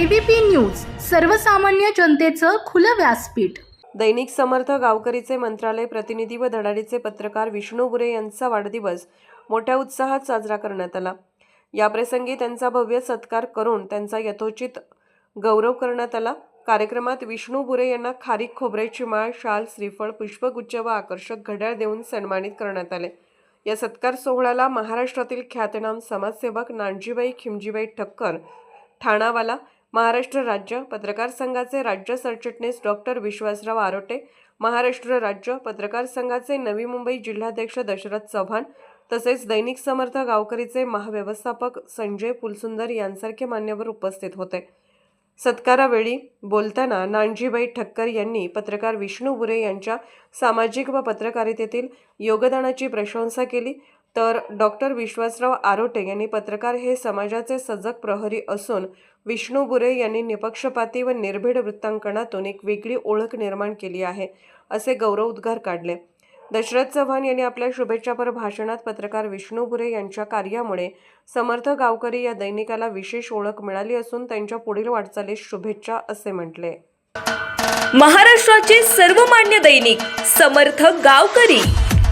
ABP news सर्वसामान्य जनतेचं खुलं व्यासपीठ. दैनिक समर्थ गावकरीचे मंत्रालय प्रतिनिधी व धडाडीचे पत्रकार विष्णू बुरे यांचा वाढदिवस मोठ्या उत्साहात साजरा करण्यात आला. याप्रसंगी त्यांचा भव्य सत्कार करून त्यांचा यथोचित गौरव करण्यात आला. कार्यक्रमात विष्णू बुरे यांना खारीक खोबऱ्याची माळ शाल श्रीफळ पुष्पगुच्छ व आकर्षक घड्याळ देऊन सन्मानित करण्यात आले. या सत्कार सोहळ्याला महाराष्ट्रातील ख्यातनाम समाजसेवक नानजीबाई खिमजीबाई ठक्कर ठाणावाला महाराष्ट्र राज्य पत्रकार संघाचे राज्य सरचिटणीस डॉक्टर विश्वासराव आरोटे महाराष्ट्र राज्य पत्रकार संघाचे नवी मुंबई जिल्हाध्यक्ष दशरथ चव्हाण तसेच दैनिक समर्थ गावकरीचे महाव्यवस्थापक संजय पुलसुंदर यांसारखे मान्यवर उपस्थित होते. सत्कारावेळी बोलताना नानजीबाई ठक्कर यांनी पत्रकार विष्णू बुरे यांच्या सामाजिक व पत्रकारितेतील योगदानाची प्रशंसा केली. तर डॉक्टर विश्वासराव आरोटे यांनी पत्रकार हे समाजाचे सजग प्रहरी असून विष्णू बुरे यांनी निपक्षपाती व निर्भीड वृत्तांकनातून एक वेगळी ओळख निर्माण केली आहे असे गौरव उद्गार काढले. दशरथ चव्हाण यांनी आपल्या शुभेच्छापर भाषणात पत्रकार विष्णू बुरे यांच्या कार्यामुळे समर्थ गावकरी या दैनिकाला विशेष ओळख मिळाली असून त्यांच्या पुढील वाटचालीस शुभेच्छा असे म्हटले. महाराष्ट्राचे सर्वमान्य दैनिक समर्थ गावकरी.